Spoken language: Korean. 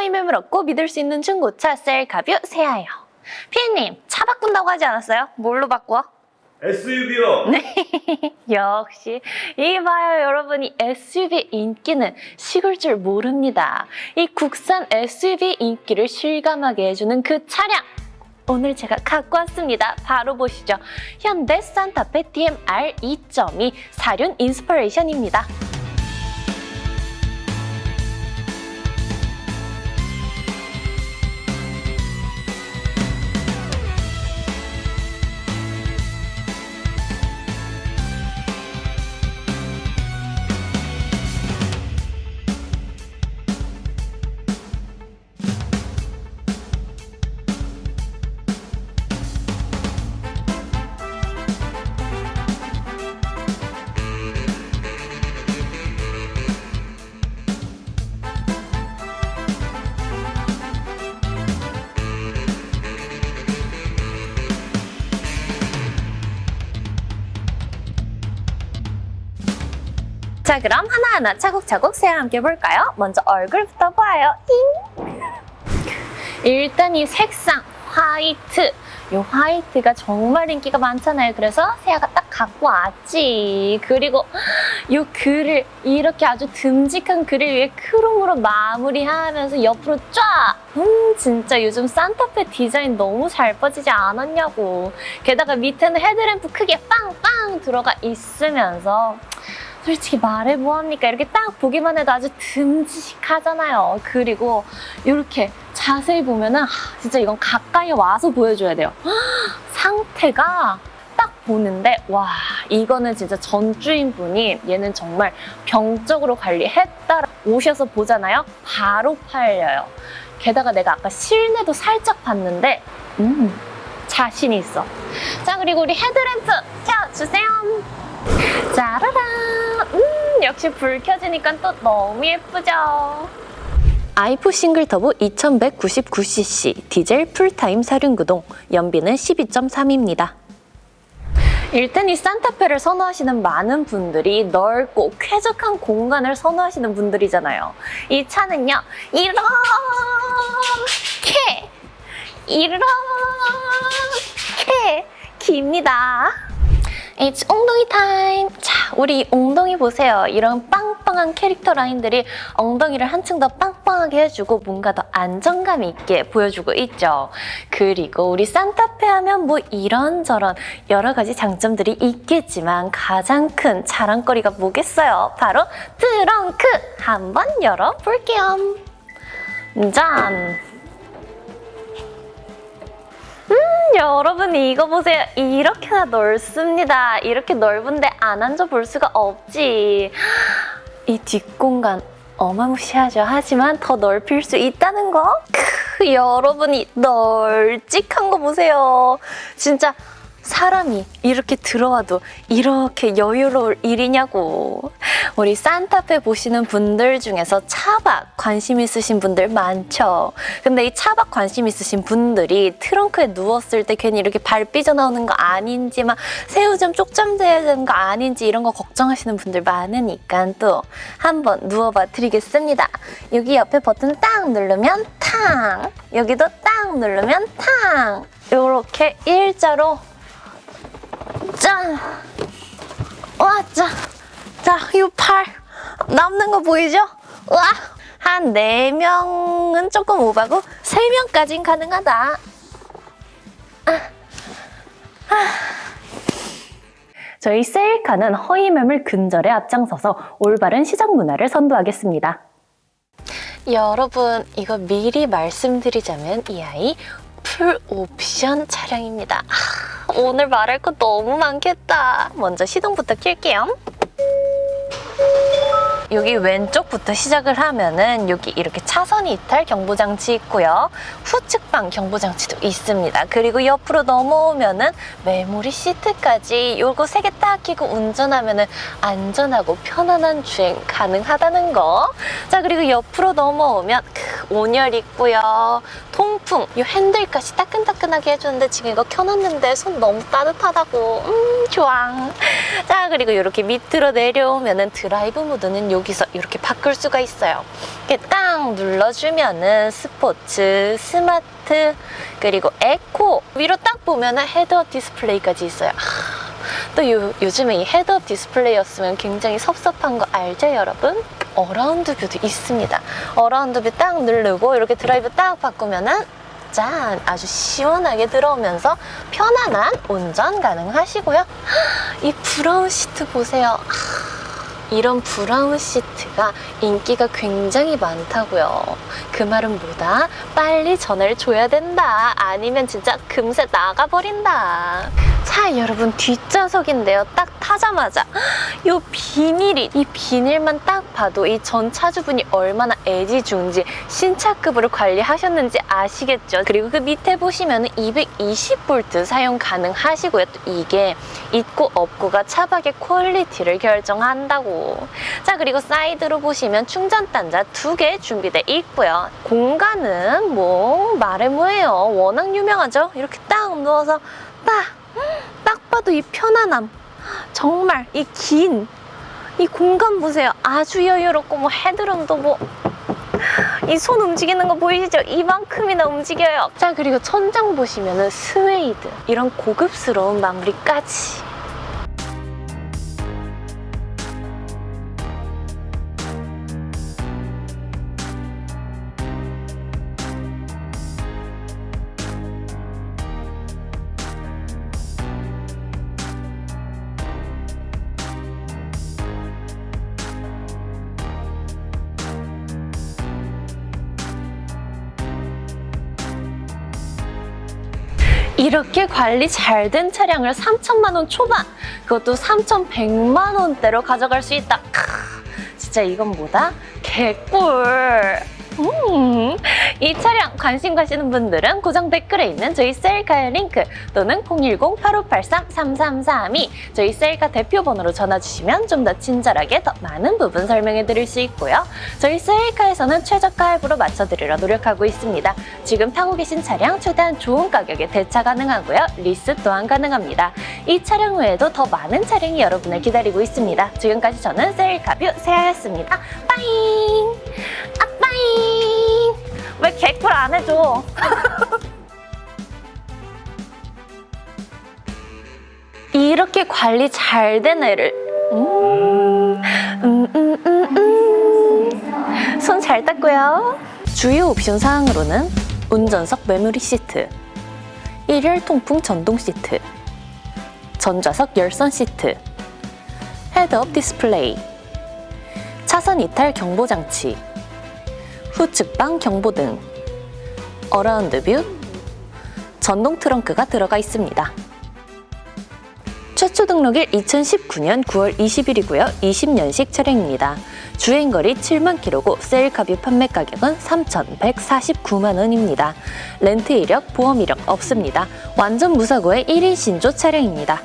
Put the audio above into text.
허위매물 없고 믿을 수 있는 중고차 셀카뷰 세아예요. 피디님, 차 바꾼다고 하지 않았어요? 뭘로 바꿔? SUV요. 역시 이봐요 여러분이 SUV 인기는 식을 줄 모릅니다. 이 국산 SUV 인기를 실감하게 해주는 그 차량 오늘 제가 갖고 왔습니다. 바로 보시죠. 현대 산타페 DMR 2.2 사륜 인스퍼레이션입니다. 자 그럼 하나하나 차곡차곡 세아 함께 볼까요? 먼저 얼굴부터 봐요. 잉. 일단 이 색상 화이트 이 화이트가 정말 인기가 많잖아요. 그래서 세아가 딱 갖고 왔지. 그리고 이 글을 이렇게 아주 듬직한 글을 위해 크롬으로 마무리하면서 옆으로 쫙. 음 진짜 요즘 산타페 디자인 너무 잘 빠지지 않았냐고. 게다가 밑에는 헤드램프 크게 빵빵 들어가 있으면서 솔직히 말해 뭐합니까? 이렇게 딱 보기만 해도 아주 듬직하잖아요. 그리고 이렇게 자세히 보면은 하, 진짜 이건 가까이 와서 보여줘야 돼요. 상태가 딱 보는데 와 이거는 진짜 전 주인분이 얘는 정말 병적으로 관리했다 오셔서 보잖아요. 바로 팔려요. 게다가 내가 아까 실내도 살짝 봤는데 음 자신 있어. 자 그리고 우리 헤드램프 켜주세요. 짜라란! 음, 역시 불 켜지니까 또 너무 예쁘죠? 아이프 싱글 터보 2199cc 디젤 풀타임 사륜구동 연비는 12.3입니다. 일단 이 산타페를 선호하시는 많은 분들이 넓고 쾌적한 공간을 선호하시는 분들이잖아요. 이 차는요, 이렇게, 이렇게 깁니다. It's 엉덩이 타임. 자, 우리 엉덩이 보세요. 이런 빵빵한 캐릭터 라인들이 엉덩이를 한층 더 빵빵하게 해주고 뭔가 더 안정감 있게 보여주고 있죠. 그리고 우리 산타페 하면 뭐 이런저런 여러 가지 장점들이 있겠지만 가장 큰 자랑거리가 뭐겠어요? 바로 트렁크! 한번 열어볼게요. 짠! 여러분 이거 보세요. 이렇게나 넓습니다. 이렇게 넓은데 안 앉아 볼 수가 없지. 이 뒷공간 어마무시하죠. 하지만 더 넓힐 수 있다는 거? 크, 여러분이 널찍한 거 보세요. 진짜 사람이 이렇게 들어와도 이렇게 여유로울 일이냐고. 우리 산타페 보시는 분들 중에서 차박 관심 있으신 분들 많죠. 근데 이 차박 관심 있으신 분들이 트렁크에 누웠을 때 괜히 이렇게 발 삐져나오는 거 아닌지 막 새우 좀 쪽잠돼야 되는 거 아닌지 이런 거 걱정하시는 분들 많으니까 또 한번 누워봐 드리겠습니다. 여기 옆에 버튼 딱 누르면 탕! 여기도 딱 누르면 탕! 요렇게 일자로 짠! 와, 짠! 자, 이 팔. 남는 거 보이죠? 와! 한 네명은 조금 오바고, 세명까진 가능하다. 아, 아. 저희 셀카는 허위 매물 근절에 앞장서서 올바른 시장 문화를 선도하겠습니다. 여러분, 이거 미리 말씀드리자면 이 아이 풀 옵션 차량입니다. 아, 오늘 말할 거 너무 많겠다. 먼저 시동부터 킬게요. 여기 왼쪽부터 시작을 하면은 여기 이렇게 차선 이탈 경보장치 있고요. 후측방 경보장치도 있습니다. 그리고 옆으로 넘어오면은 메모리 시트까지 요거 세 개 딱 끼고 운전하면은 안전하고 편안한 주행 가능하다는 거. 자, 그리고 옆으로 넘어오면 크, 온열 있고요. 통풍, 이 핸들까지 따끈따끈하게 해주는데 지금 이거 켜놨는데 손 너무 따뜻하다고. 음, 좋아. 자, 그리고 이렇게 밑으로 내려오면은 드라이브 모드는 여기서 이렇게 바꿀 수가 있어요. 이렇게 딱 눌러주면은 스포츠, 스마트, 그리고 에코 위로 딱 보면은 헤드업 디스플레이까지 있어요. 하, 또 요, 요즘에 이 헤드업 디스플레이였으면 굉장히 섭섭한 거 알죠, 여러분? 어라운드 뷰도 있습니다. 어라운드 뷰 딱 누르고 이렇게 드라이브 딱 바꾸면은 짠! 아주 시원하게 들어오면서 편안한 운전 가능하시고요. 하, 이 브라운 시트 보세요. 하, 이런 브라운 시트가 인기가 굉장히 많다고요. 그 말은 뭐다? 빨리 전화를 줘야 된다. 아니면 진짜 금세 나가버린다. 자, 여러분 뒷좌석인데요. 딱 타자마자 요 비닐이 이 비닐만 딱 봐도 이 전 차주분이 얼마나 애지중지 신차급으로 관리하셨는지 아시겠죠? 그리고 그 밑에 보시면 220V 사용 가능하시고요. 또 이게 있고 없고가 차박의 퀄리티를 결정한다고. 자, 그리고 사이드로 보시면 충전 단자 두 개 준비돼 있고요. 공간은 뭐 말해 뭐해요. 워낙 유명하죠? 이렇게 딱 누워서 딱, 딱 봐도 이 편안함. 정말 이 긴, 이 공간 보세요. 아주 여유롭고 뭐 헤드룸도 뭐 이 손 움직이는 거 보이시죠? 이만큼이나 움직여요. 자, 그리고 천장 보시면은 스웨이드. 이런 고급스러운 마무리까지. 이렇게 관리 잘 된 차량을 3천만 원 초반, 그것도 3,100만 원대로 가져갈 수 있다. 크, 진짜 이건 뭐다? 개꿀. 음, 이 차량 관심 가시는 분들은 고정 댓글에 있는 저희 셀카의 링크 또는 010-8583-3332 저희 셀카 대표 번호로 전화 주시면 좀 더 친절하게 더 많은 부분 설명해 드릴 수 있고요. 저희 셀카에서는 최저가 할부로 맞춰드리려 노력하고 있습니다. 지금 타고 계신 차량 최대한 좋은 가격에 대차 가능하고요. 리스 또한 가능합니다. 이 차량 외에도 더 많은 차량이 여러분을 기다리고 있습니다. 지금까지 저는 셀카뷰 세아였습니다. 빠잉! 왜 개꿀 안 해줘? 이렇게 관리 잘 된 애를 음, 음, 음, 음, 음. 손 잘 닦고요. 주요 옵션 사항으로는 운전석 메모리 시트, 일열 통풍 전동 시트, 전좌석 열선 시트, 헤드업 디스플레이, 차선 이탈 경보 장치, 후측방 경보등, 어라운드 뷰, 전동 트렁크가 들어가 있습니다. 최초 등록일 2019년 9월 20일이고요. 20년식 차량입니다. 주행거리 7만 킬로고 세일카뷰 판매 가격은 3,149만 원입니다. 렌트 이력, 보험 이력 없습니다. 완전 무사고의 1인 신조 차량입니다.